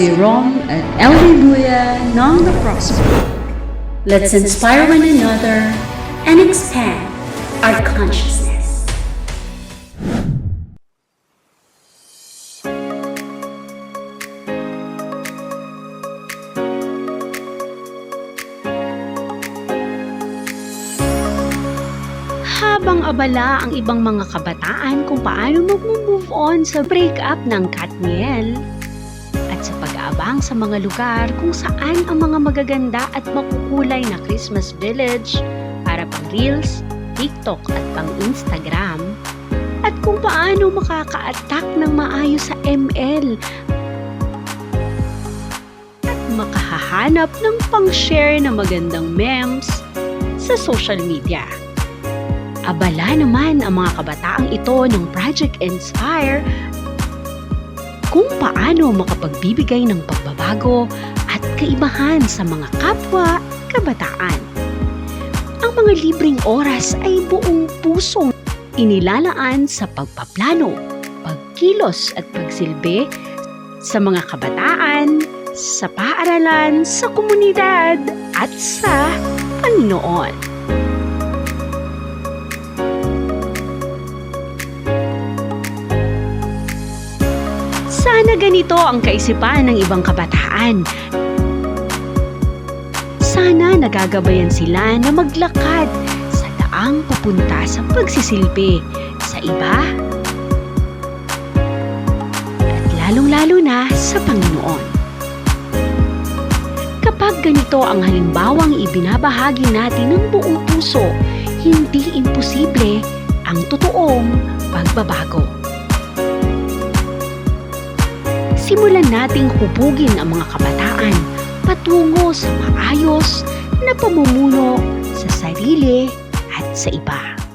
si Rom at LB Buya ng The Prospect. Let's inspire one another and expand our consciousness. Habang abala ang ibang mga kabataan kung paano mag-move on sa breakup ng Katniel, at sa pag-aabang sa mga lugar kung saan ang mga magaganda at makukulay na Christmas village para pang Reels, TikTok at pang Instagram, at kung paano makaka-attack ng maayos sa ML at makahahanap ng pang-share na magandang memes sa social media. Abala naman ang mga kabataang ito ng Project Inspire kung paano makapagbibigay ng pagbabago at kaibahan sa mga kapwa kabataan. Ang mga libreng oras ay buong pusong inilalaan sa pagpaplano, pagkilos at pagsilbi sa mga kabataan, sa paaralan, sa komunidad at sa Panginoon. Ganito ang kaisipan ng ibang kabataan. Sana nagagabayan sila na maglakad sa daang papunta sa pagsisilbi sa iba at lalong-lalo na sa Panginoon. Kapag ganito ang halimbawang ibinabahagi natin ng buong puso, hindi imposible ang totoong pagbabago simulan nating hubugin ang mga kabataan patungo sa maayos na pamumuno sa sarili at sa iba.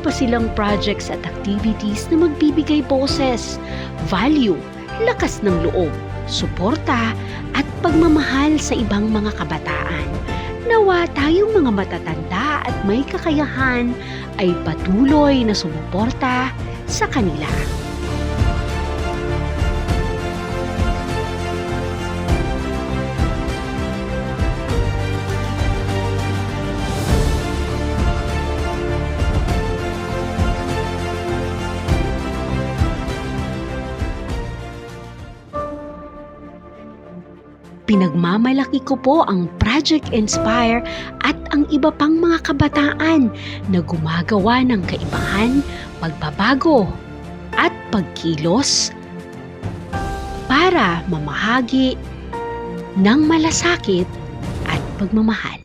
Pa silang projects at activities na magbibigay boses, value, lakas ng loob, suporta at pagmamahal sa ibang mga kabataan. Nawa tayong mga matatanda at may kakayahan ay patuloy na sumuporta sa kanila. Pinagmamalaki ko po ang Project Inspire at ang iba pang mga kabataan na gumagawa ng kaibahan, pagbabago at pagkilos para mamahagi ng malasakit at pagmamahal.